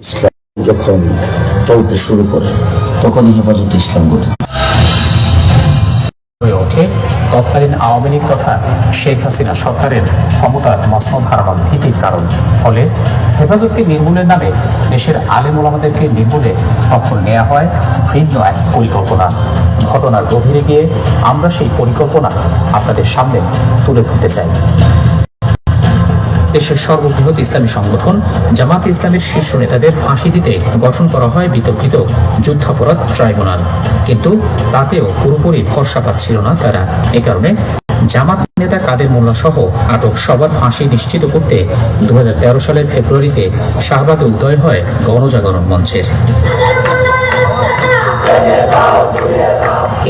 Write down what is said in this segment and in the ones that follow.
ইসলাম যখন চলতে শুরু করে, তখনই হেফাজত ইসলাম ওঠে তৎকালীন আওয়ামী লীগ তথা শেখ হাসিনা সরকারের ক্ষমতার মসনদ ভীতির কারণ। ফলে হেফাজতকে নির্মূলের নামে দেশের আলেম ওলামাদেরকে নির্মূলে তখন নেওয়া হয় ভিন্ন এক পরিকল্পনা। ঘটনার গভীরে গিয়ে আমরা সেই পরিকল্পনা আপনাদের সামনে তুলে ধরতে চাই। দেশের সর্ববৃহৎ ইসলামী সংগঠন, জামাত ইসলামের শীর্ষ নেতাদের ফাঁসি দিতে গঠন করা হয় বিতর্কিত যুদ্ধাপরাধ ট্রাইব্যুনাল। কিন্তু তাতেও পুরোপুরি ভরসা পাচ্ছিল না তারা। এ কারণে জামাত নেতা কাদের মোল্লা সহ আটক সবার ফাঁসি নিশ্চিত করতে দু হাজার তেরো সালের ফেব্রুয়ারিতে শাহবাগে উদয় হয় গণজাগরণ মঞ্চের।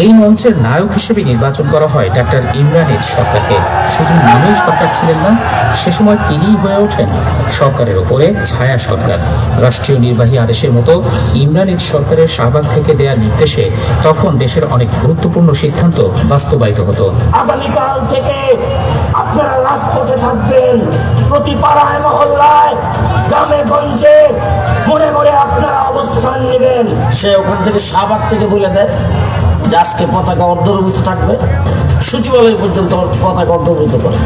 এই মঞ্চের নায়ক হিসেবে নির্বাচন করা হয় ডাক্তার ইমরানের সরকারকে। শুধু নামেই সরকার ছিলেন না সে সময় তিনিই হয়ে ওঠেন সরকারের ওপরে ছায়া সরকার। রাষ্ট্রীয় নির্বাহী আদেশের মতো ইমরানের সরকারের শাহবাগ থেকে দেয়া নির্দেশে তখন দেশের অনেক গুরুত্বপূর্ণ সিদ্ধান্ত বাস্তবায়িত হতো। আগামীকাল থেকে আপনারা রাজপথে থাকবেন প্রতি পাড়ায় মহল্লায় গ্রামে গঞ্জে মনে মনে আপনারা অবস্থান নেবেন। সে ওখান থেকে শাহবাগ থেকে বলে দেয় যে আজকে পতাকা অর্ধরূপিত থাকবে সচিবালয় পর্যন্ত পতাকা অর্ধরূপিত করে।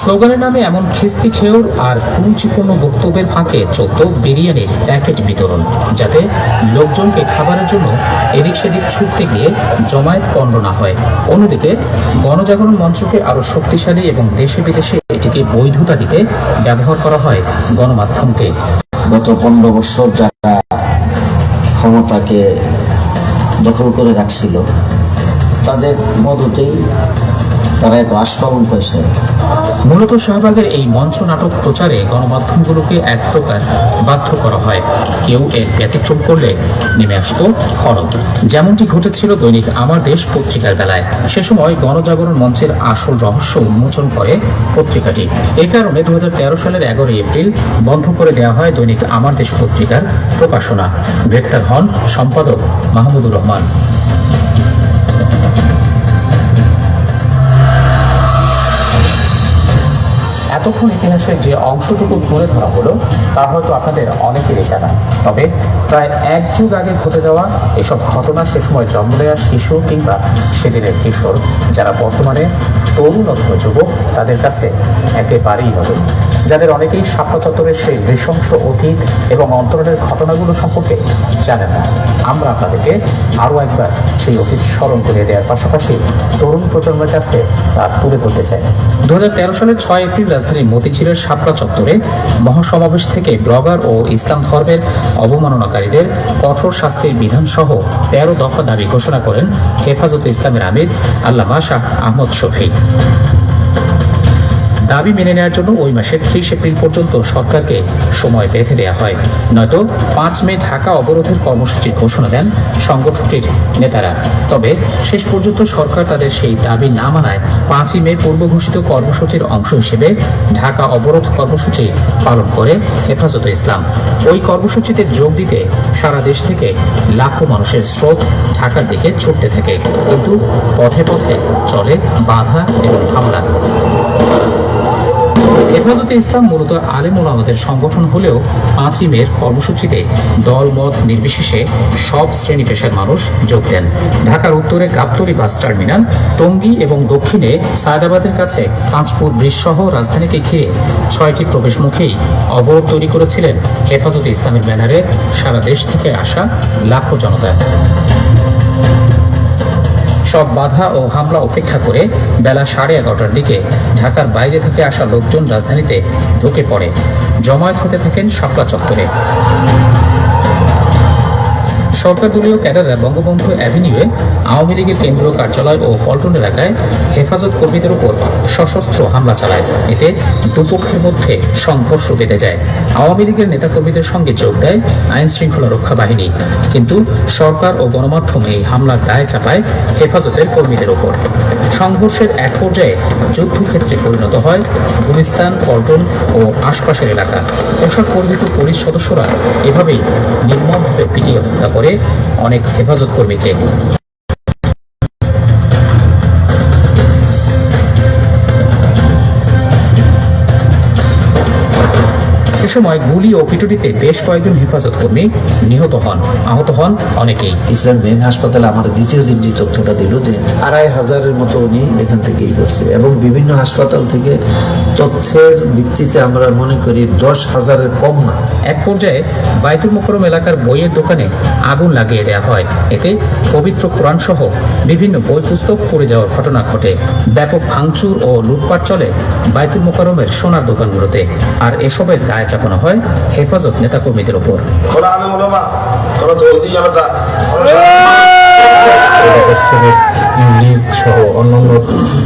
স্লোগানের নামে এমন খিস্তি খেউর আর কুরুচিপূর্ণ বক্তব্যের ফাঁকে চলত বিরিয়ানির প্যাকেট বিতরণ যাতে লোকজনকে খাবারের জন্য এদিক সেদিক ছুটতে গিয়ে জমায়েত পণ্ড না হয়। অন্যদিকে গণজাগরণ মঞ্চকে আরও শক্তিশালী এবং দেশে বিদেশে এটিকে বৈধতা দিতে ব্যবহার করা হয় গণমাধ্যমকে। গত পনেরো বছর যারা ক্ষমতাকে দখল করে রাখছিল। তাদের মদতেই তারা এত আস্ফালন পেয়েছে মূলত শাহবাগের এই মঞ্চ নাটক প্রচারে গণমাধ্যমগুলোকে এক প্রকার বাধ্য করা হয়। কেউ এর ব্যতিক্রম করলে নেমে আসতো খরচ যেমনটি ঘটেছিল দৈনিক আমার দেশ পত্রিকার বেলায়। সে সময় গণজাগরণ মঞ্চের আসল রহস্য উন্মোচন করে পত্রিকাটি। এ কারণে দু হাজার তেরো সালের এগারোই এপ্রিল বন্ধ করে দেওয়া হয় দৈনিক আমার দেশ পত্রিকার প্রকাশনা। গ্রেপ্তার হন সম্পাদক মাহমুদুর রহমান। এতক্ষণ ইতিহাসের যে অংশটুকু তুলে ধরা হলো, তা হয়তো আপনাদের অনেকেরই জানা। তবে প্রায় এক যুগ আগে ঘটে যাওয়া এসব ঘটনা, সে সময় জন্ম দেওয়া শিশু কিংবা সেদিনের কিশোর, যারা বর্তমানে তরুণ অথবা যুবক, তাদের কাছে একেবারেই নতুন। যাদের অনেকেই শাপলা চত্বরের সেই নৃশংস অতীত এবং অন্তরণের ঘটনাগুলো সম্পর্কে জানে না। আমরা আপনাদেরকে আরও একবার সেই অতীত স্মরণ করে দেওয়ার পাশাপাশি তরুণ প্রজন্মের কাছে তা তুলে ধরতে চাই। দু হাজার তেরো সালের ছয় এপ্রিল রাজধানীর মতিঝিলের শাপলা চত্বরে মহাসমাবেশ থেকে ব্লগার ও ইসলাম ধর্মের অবমাননাকারীদের কঠোর শাস্তির বিধান সহ তেরো দফা দাবি ঘোষণা করেন হেফাজতে ইসলামের আমির আল্লামা শাহ আহমদ শফি দাবি মেনে নেওয়ার জন্য ওই মাসের ত্রিশ এপ্রিল পর্যন্ত সরকারকে সময় বেঁধে দেওয়া হয়। নয়তো পাঁচ মে ঢাকা অবরোধের কর্মসূচির ঘোষণা দেন সংগঠনটির নেতারা। তবে শেষ পর্যন্ত সরকার তাদের সেই দাবি না মানায় পাঁচই মে পূর্ব ঘোষিত কর্মসূচির অংশ হিসেবে ঢাকা অবরোধ কর্মসূচি পালন করে হেফাজতে ইসলাম। ওই কর্মসূচিতে যোগ দিতে সারা দেশ থেকে লাখো মানুষের স্রোত ঢাকার দিকে ছুটতে থাকে। কিন্তু পথে পথে চলে বাধা এবং হামলা। হেফাজতে ইসলাম মূলত আলেমুল আমাদের সংগঠন হলেও পাঁচই মের কর্মসূচিতে দল মত নির্বিশেষে সব শ্রেণি পেশার মানুষ যোগ দেন। ঢাকার উত্তরে গাবতলী বাস টার্মিনাল, টঙ্গী এবং দক্ষিণে সায়দাবাদের কাছে পাঁচপুর ব্রিজ সহ রাজধানীকে ঘিরে ছয়টি প্রবেশমুখেই অবরোধ তৈরি করেছিলেন হেফাজতে ইসলামের ব্যানারে সারা দেশ থেকে আসা লাখো জনতা। সব বাধা ও হামলা উপেক্ষা করে বেলা সাড়ে এগারোটার দিকে ঢাকার বাইরে থেকে আসা লোকজন রাজধানীতে ঢুকে পড়ে। জমায়েত হতে থাকেন শাপলা চত্বরে। সরকার দলীয় ক্যাডাররা বঙ্গবন্ধু অ্যাভিনিউয়ে আওয়ামী লীগের কেন্দ্রীয় কার্যালয় ও পল্টন এলাকায় হেফাজত কর্মীদের উপর সশস্ত্র হামলা চালায়। এতে দুপক্ষের মধ্যে সংঘর্ষ বেঁধে যায়। আওয়ামী লীগের নেতাকর্মীদের সঙ্গে যোগ দেয় আইন শৃঙ্খলা রক্ষা বাহিনী। কিন্তু সরকার ও গণমাধ্যম এই হামলার দায় চাপায় হেফাজতের কর্মীদের উপর। সংঘর্ষের এক পর্যায়ে যুদ্ধক্ষেত্রে পরিণত হয় গুলিস্তান, পল্টন ও আশপাশের এলাকা। পোশাক পরিহিত পুলিশ সদস্যরা এভাবেই নির্মমভাবে পিটিয়ে হত্যা করে অনেক হেফাজত কর্মীকে সে সময় গুলি ও পিটুটিতে বেশ কয়েকজন হেফাজত কর্মী নিহত হন। আহত হন অনেকেই। ইসলাম মেন হাসপাতালে আমার দ্বিতীয় দিন যে তথ্যটা দিল যে আড়াই হাজারের মতো উনি এখান থেকেই করছে এবং বিভিন্ন হাসপাতাল থেকে তথ্যের ভিত্তিতে আমরা মনে করি দশ হাজারের কম না। এক পর্যায়ে বাইতুল মোকরম এলাকার বইয়ের দোকানে আগুন লাগিয়ে দেওয়া হয়। এতে পবিত্র কোরআন সহ বিভিন্ন বই পুস্তক পড়ে যাওয়ার ঘটনা ঘটে। ব্যাপক ভাঙচুর ও লুটপাট চলে বাইতুল মোকরমের সোনার দোকানগুলোতে। আর এসবের দায় চাপানো হয় হেফাজত নেতাকর্মীদের ওপর। ওরা আমি ওলামা ওরা ধৈর্য জনতা সিলেট ইউনিট সহ অন্যান্য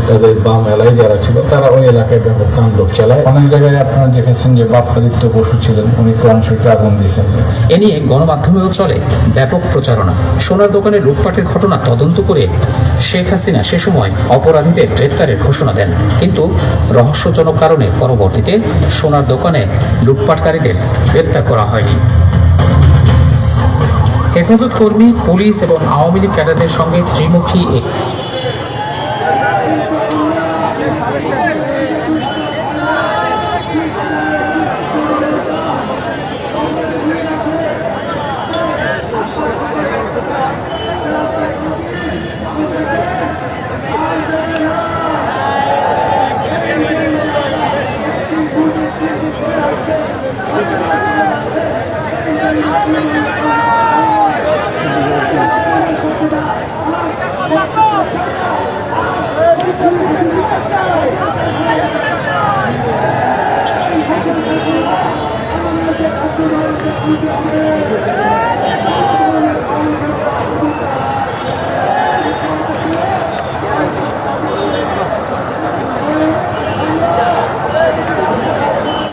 তাদের বাম এলাকায় যারা ছিল, তারা ওই এলাকায় ব্যাপক তাণ্ডব চালায়। অনেক জায়গায় আপনারা দেখেছেন যে বাপ্পাদিত্য বসু ছিলেন, উনি কোরআন শরীফে আগুন দিয়েছেন। এ নিয়ে গণমাধ্যমেও চলে ব্যাপক প্রচারণা। সোনার দোকানে লুটপাটের ঘটনা তদন্ত করে শেখ হাসিনা সে সময় অপরাধীদের গ্রেপ্তারের ঘোষণা দেন। কিন্তু রহস্যজনক কারণে পরবর্তীতে সোনার দোকানে লুটপাটকারীদের গ্রেপ্তার করা হয়নি। হেফাজত কর্মী পুলিশ এবং আওয়ামী লীগ ক্যাডারদের সঙ্গে ত্রিমুখী এ Thank you. Thank you.